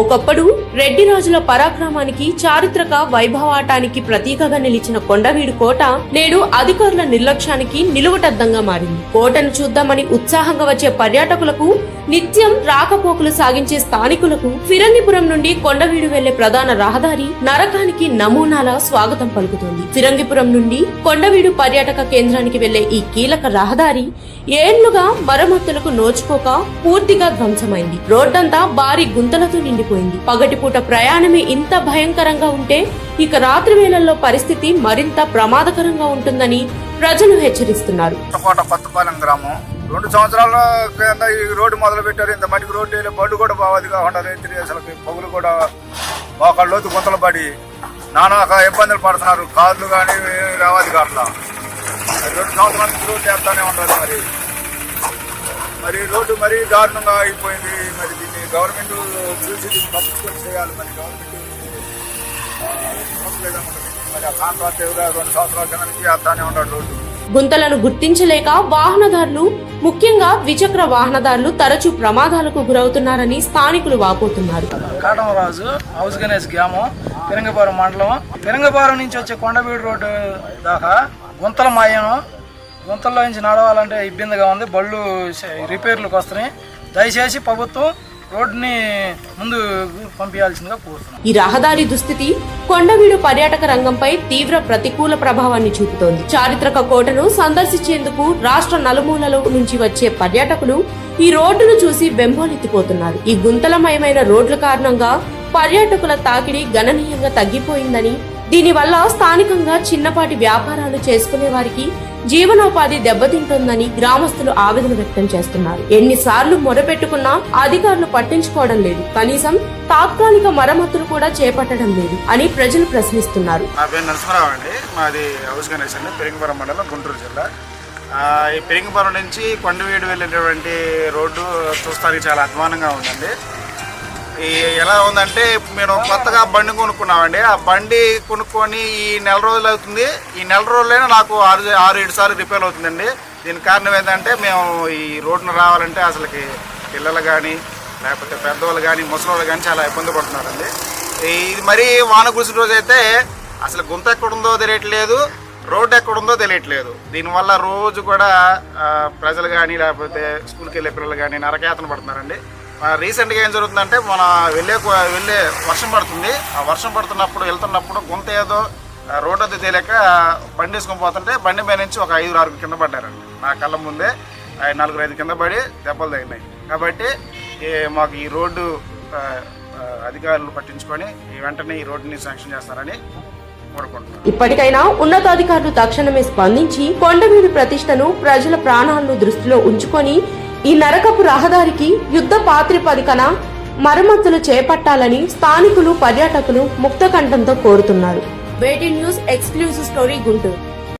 ఒకప్పుడు రెడ్డి రాజుల పరాక్రమానికి చారిత్రక వైభవాటానికి ప్రతీకగా నిలిచిన కొండవీడు కోట నేడు అధికారుల నిర్లక్ష్యానికి నిలువటద్దంగా మారింది. కోటను చూద్దామని ఉత్సాహంగా వచ్చే పర్యాటకులకు నిత్యం రాకపోకలు సాగించే స్థానికులకు ఫిరంగిపురం నుండి కొండవీడు వెళ్ళే ప్రధాన రహదారి నరకానికి నమూనాల స్వాగతం పలుకుతోంది. ఫిరంగిపురం నుండి కొండవీడు పర్యాటక కేంద్రానికి వెళ్ళే ఈ కీలక రహదారి ఏళ్ళుగా మరమ్మతులకు నోచుకోక పూర్తిగా ధ్వంసమైంది. రోడ్డంతా భారీ గుంతలతో నిండిపోయింది. పగటిపూట ప్రయాణమే ఇంత భయంకరంగా ఉంటే ఇక రాత్రి వేళల్లో పరిస్థితి మరింత ప్రమాదకరంగా ఉంటుందని ప్రజలు హెచ్చరిస్తున్నారు. గ్రామం రెండు సంవత్సరాల కింద ఈ రోడ్డు మొదలు పెట్టారు ఇంత మటుకు రోడ్డు వేయలే బండ్లు కూడా బావదిగా ఉండదు తిరిగి అసలు పొగులు కూడా ఒక లోతు గుంతలు పడి నానా ఇబ్బందులు పడుతున్నారు. కార్లు కానీ రావాలి కాట్లా రెండు సంవత్సరాల నుంచి రోడ్డు వేస్తానే ఉండాలి మరి. మరి రోడ్డు మరీ దారుణంగా అయిపోయింది. మరి దీన్ని గవర్నమెంట్ చూసి దీన్ని చేయాలి. మరి గవర్నమెంట్ మరి ఆ కాంట్రాక్ట్ ఎవరు? రెండు సంవత్సరాల కింద నుంచి వేస్తానే ఉన్నాడు రోడ్డు. గుంతలను గుర్తించలేక వాహనదారులు ముఖ్యంగా ద్విచక్ర వాహనదారులు తరచూ ప్రమాదాలకు గురవుతున్నారని స్థానికులు వాపోతున్నారు. కాటమరాజు హౌస్ గణేష్ గ్రామం పిరంగపురం మండలం. పిరంగపురం నుంచి వచ్చే కొండబీడు రోడ్డు దాకా గుంతల మాయం. గుంతల్లో నుంచి నడవాలంటే ఇబ్బందిగా ఉంది. బళ్ళు రిపేర్లకు వస్తున్నాయి. దయచేసి ప్రభుత్వం రోడ్ని ముందు పంపించాల్సిందిగా కోరుతున్నాం. ఈ రహదారి దుస్థితి కొండవీడు పర్యాటక రంగంపై తీవ్ర ప్రతికూల ప్రభావాన్ని చూపుతోంది. చారిత్రక కోటను సందర్శించేందుకు రాష్ట్ర నలుమూలల నుంచి వచ్చే పర్యాటకులు ఈ రోడ్డును చూసి బెంబోలెత్తిపోతున్నారు ఈ గుంతలమయమైన రోడ్ల కారణంగా పర్యాటకుల తాకిడి గణనీయంగా తగ్గిపోయిందని దీనివల్ల స్థానికంగా చిన్నపాటి వ్యాపారాలు చేసుకునే వారికి జీవనోపాధి దెబ్బతింటోందని గ్రామస్తులు ఆవేదన వ్యక్తం చేస్తున్నారు. ఎన్నిసార్లు మొరపెట్టుకున్నా అధికారులు పట్టించుకోవడం లేదు. కనీసం తాత్కాలిక మరమ్మతులు కూడా చేపట్టడం లేదు అని ప్రజలు ప్రశ్నిస్తున్నారు. నా పేరు నరసింహరావు అండి. మాది హౌస్ గణేష్ పెరింగపురం మండలం గుంటూరు జిల్లా. ఈ పెరింగపురం నుంచి కొండవీడు వెళ్ళేటటువంటి రోడ్డు చూస్తానికి చాలా అధ్వానంగా ఉందండి. ఎలా ఉందంటే మేము కొత్తగా బండి కొనుక్కున్నామండి. ఆ బండి కొనుక్కొని ఈ నెల రోజులు అవుతుంది. ఈ నెల రోజులైనా నాకు ఆరు ఆరు ఏడు సార్లు రిపేర్ అవుతుందండి. దీని కారణం ఏంటంటే మేము ఈ రోడ్డున రావాలంటే అసలుకి పిల్లలు కానీ లేకపోతే పెద్దవాళ్ళు కానీ ముసలివాళ్ళు కానీ చాలా ఇబ్బంది పడుతున్నారండి. ఇది మరీ వాన కురిసిన రోజు అయితే అసలు గుంత ఎక్కడుందో తెలియట్లేదు రోడ్డు ఎక్కడుందో తెలియట్లేదు. దీనివల్ల రోజు కూడా ప్రజలు కానీ లేకపోతే స్కూల్కి వెళ్ళే పిల్లలు కానీ నరకయాతన పడుతున్నారండి. రీసెంట్గా ఏం జరుగుతుందంటే మన వెళ్ళే వెళ్ళే వర్షం పడుతుంది. ఆ వర్షం పడుతున్నప్పుడు వెళ్తున్నప్పుడు గుంత ఏదో రోడ్డు అది తెలియక బండి వేసుకొని పోతుంటే బండి మీద నుంచి ఒక ఐదు ఆరు కింద పడ్డారండి. నా కళ్ళ ముందే ఆ, నలుగురు ఐదు కింద పడి దెబ్బలు తగినాయి కాబట్టి మాకు ఈ రోడ్డు అధికారులు పట్టించుకొని ఈ వెంటనే ఈ రోడ్డుని శాంక్షన్ చేస్తారని కోరుకుంటున్నాను ఇప్పటికైనా ఉన్నతాధికారులు తక్షణమే స్పందించి కొండవీడు ప్రతిష్టను ప్రజల ప్రాణాలను దృష్టిలో ఉంచుకొని ఈ నరకపు రహదారికి యుద్ధ పాత్రిపదికన మరమ్మతులు చేపట్టాలని స్థానికులు పర్యాటకులు ముక్తకంఠంతో కోరుతున్నారు. వేటి న్యూస్ ఎక్స్క్లూజివ్ స్టోరీ గుంటూరు.